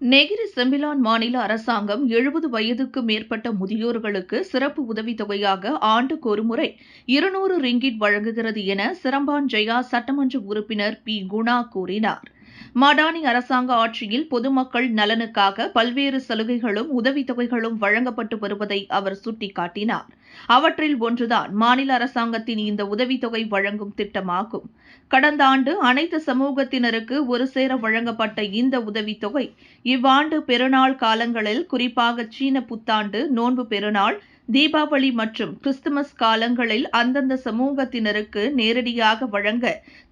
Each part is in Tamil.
நெகிரி செம்பிலான் மாநில அரசாங்கம் எழுபது வயதுக்கு மேற்பட்ட முதியோர்களுக்கு சிறப்பு உதவித்தொகையாக ஆண்டுக்கு ஒருமுறை இருநூறு ரிங்கிட் வழங்குகிறது என சிரம்பான் ஜெயா சட்டமன்ற உறுப்பினர் பி குணா கூறினார். மடானி அரசாங்க ஆட்சியில் பொதுமக்கள் நலனுக்காக பல்வேறு சலுகைகளும் உதவித்தொகைகளும் வழங்கப்பட்டு வருவதை அவர் சுட்டிக்காட்டினார். அவற்றில் ஒன்றுதான் மாநில அரசாங்கத்தின் இந்த உதவித்தொகை வழங்கும் திட்டமாகும். கடந்த ஆண்டு அனைத்து சமூகத்தினருக்கு ஒரு சேர வழங்கப்பட்ட இந்த உதவித்தொகை இவ்வாண்டு பெருநாள் காலங்களில் குறிப்பாக சீன புத்தாண்டு நோன்பு பெருநாள் தீபாவளி மற்றும் கிறிஸ்துமஸ் காலங்களில் அந்தந்த சமூகத்தினருக்கு நேரடியாக வழங்க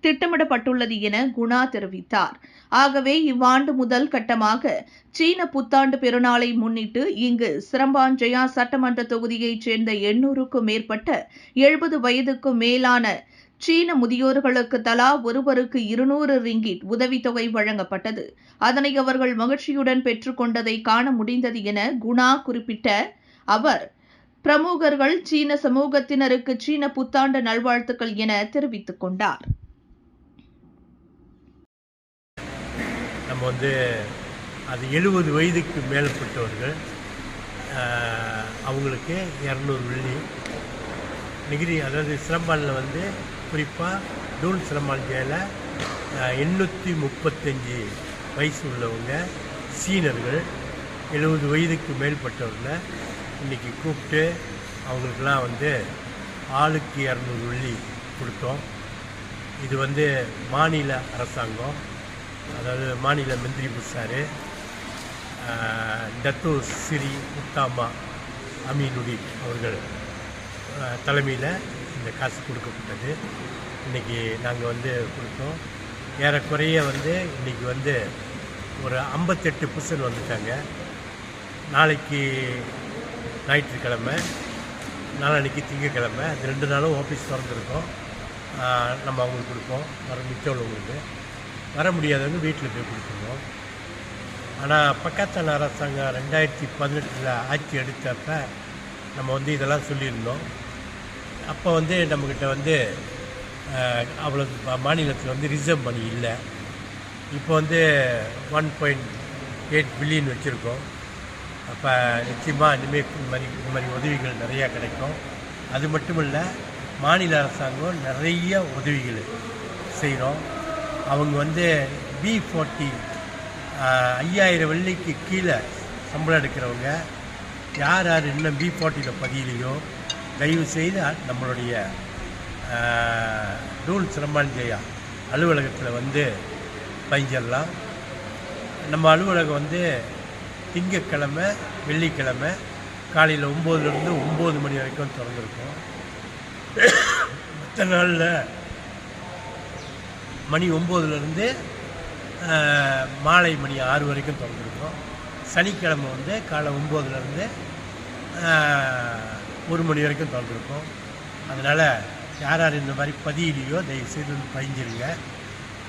திட்டமிடப்பட்டுள்ளது என குணா தெரிவித்தார். ஆகவே இவ்வாண்டு முதல் கட்டமாக சீன புத்தாண்டு பெருநாளை முன்னிட்டு இங்கு சிரம்பாஞ்சயா சட்டமன்ற தொகுதியைச் சேர்ந்த எண்ணூறுக்கும் மேற்பட்ட எழுபது வயதுக்கும் மேலான சீன முதியோர்களுக்கு தலா ஒருவருக்கு இருநூறு ரிங்கிட் உதவித்தொகை வழங்கப்பட்டது. அதனை அவர்கள் மகிழ்ச்சியுடன் பெற்றுக்கொண்டதை காண முடிந்தது என குணா குறிப்பிட்ட அவர் பிரமுகர்கள் சீன சமூகத்தினருக்கு சீன புத்தாண்டு நல்வாழ்த்துக்கள் என தெரிவித்துக் கொண்டார். நம்ம வந்து அது எழுபது வயதுக்கு மேற்பட்டவர்கள் அவங்களுக்கு இரநூறு வெள்ளி. நிகிரி அதாவது சிலம்பாலில் வந்து குறிப்பாக டூன் சிலம்பால் ஜெயில எண்ணூற்றி முப்பத்தஞ்சு வயசு உள்ளவங்க சீனர்கள் எழுபது வயதுக்கு மேற்பட்டவர்களை இன்றைக்கி கூப்பிட்டு அவங்களுக்கெல்லாம் வந்து ஆளுக்கு இரநூறு வெள்ளி கொடுத்தோம். இது வந்து மாநில அரசாங்கம் அதாவது மாநில மந்திரி புஷார் டத்து சிறி முத்தாமா அமீனுடி அவர்கள் தலைமையில் இந்த காசு கொடுக்கப்பட்டது. இன்றைக்கி நாங்கள் வந்து கொடுத்தோம். ஏறக்குறைய வந்து இன்றைக்கி வந்து ஒரு ஐம்பத்தெட்டு பர்சன்ட் வந்துட்டாங்க. நாளைக்கு ஞாயிற்றுக்கிழமை நாளான்னைக்கு திங்கக்கிழமை அது ரெண்டு நாளும் ஆஃபீஸ் திறந்துருக்கோம். நம்ம அவங்களுக்கு கொடுப்போம். வர மிச்சம் உள்ளவங்களுக்கு. வர முடியாதவங்க வீட்டில் போய் கொடுத்துருவோம். ஆனால் பக்கத்தில் அரசாங்கம் ரெண்டாயிரத்தி பதினெட்டில் ஆட்சி எடுத்தப்ப நம்ம வந்து இதெல்லாம் சொல்லியிருந்தோம். அப்போ வந்து நம்மக்கிட்ட வந்து அவ்வளோ மாநிலத்தில் வந்து ரிசர்வ் மணி இல்லை. இப்போ வந்து ஒன் பாயிண்ட் எயிட் பில்லியன் வச்சுருக்கோம். அப்போ நிச்சயமாக இனிமேல் இந்த மாதிரி இந்த மாதிரி உதவிகள் நிறையா கிடைக்கும். அது மட்டும் இல்லை மாநில அரசாங்கம் நிறைய உதவிகள் செய்கிறோம் அவங்க வந்து பி ஃபோர்ட்டி ஐயாயிரம் வெள்ளிக்கு கீழே சம்பளம் எடுக்கிறவங்க. யார் யார் இன்னும் பி ஃபார்ட்டியில் பதியிலையோ தயவு செய்து நம்மளுடைய ரூல் சிரமாஞ்சயா அலுவலகத்தில் வந்து பதிஞ்சிடலாம் நம்ம அலுவலகம் வந்து திங்கக்கிழமை வெள்ளிக்கிழமை காலையில் ஒம்போதுலேருந்து ஒம்பது மணி வரைக்கும் திறந்துருக்கும். மற்ற நாளில் மணி ஒம்போதுலேருந்து மாலை மணி ஆறு வரைக்கும் திறந்துருக்கும். சனிக்கிழமை வந்து காலை ஒம்போதுலேருந்து ஒரு மணி வரைக்கும் திறந்துருக்கும். அதனால் யார் யார் இந்த மாதிரி பதியிலையோ தயவு செய்து வந்து பதிஞ்சிருங்க.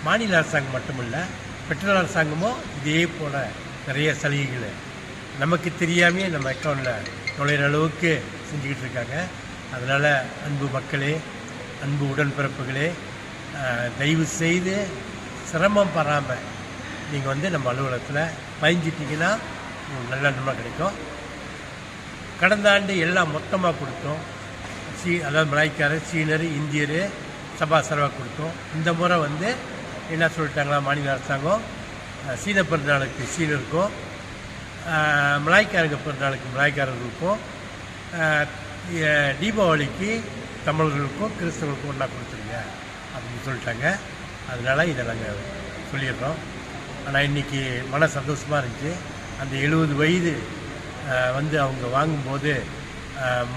மாநில அரசாங்கம் மட்டுமில்லை பெட்ரோல் அரசாங்கமும் இதே போல் நிறைய சலுகைகள். நமக்கு தெரியாமே நம்ம அக்கௌண்ட்டில் நுழையிற அளவுக்கு செஞ்சுக்கிட்டு இருக்காங்க. அதனால் அன்பு மக்களே அன்பு உடன்பிறப்புகளே தயவு செய்து சிரமம் படாமல் நீங்கள் வந்து நம்ம அலுவலகத்தில் பயஞ்சிட்டிங்கன்னா உங்களுக்கு நல்ல நன்மை கிடைக்கும். கடந்த ஆண்டு எல்லாம் மொத்தமாக கொடுத்தோம். சீ அதாவது மலாய்க்காரர் சீனர் இந்தியர் சபா சரவா கொடுத்தோம். இந்த முறை வந்து என்ன சொல்லிட்டாங்களா மாநில அரசாங்கம் சீன பிறந்தாளுக்கு சீனருக்கும் மலாய்க்காரங்க பிறந்தாளுக்கு மலாய்க்காரர்களுக்கும் தீபாவளிக்கு தமிழர்களுக்கும் கிறிஸ்தவர்களுக்கும் ஒன்றா கொடுத்துருங்க அப்படின்னு சொல்லிட்டாங்க. அதனால் இதை நாங்கள் சொல்லிடுறோம். ஆனால் இன்றைக்கி மன சந்தோஷமாக இருந்துச்சு. அந்த எழுபது வயது வந்து அவங்க வாங்கும்போது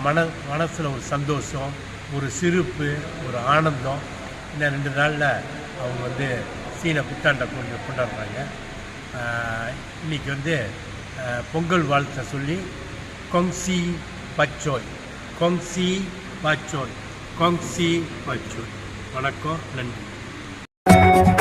மன மனசில் ஒரு சந்தோஷம் ஒரு சிரிப்பு ஒரு ஆனந்தம். இன்னும் ரெண்டு நாளில் அவங்க வந்து சீன புத்தாண்டை கொண்டு கொண்டாடுறாங்க. இன்றைக்கி இன்னைக்கு வந்து பொங்கல் வாழ்த்தை சொல்லி கொங்சி பச்சோய் கொங்சி பச்சோய் கொங்சி பச்சோய். வணக்கம் நன்றி.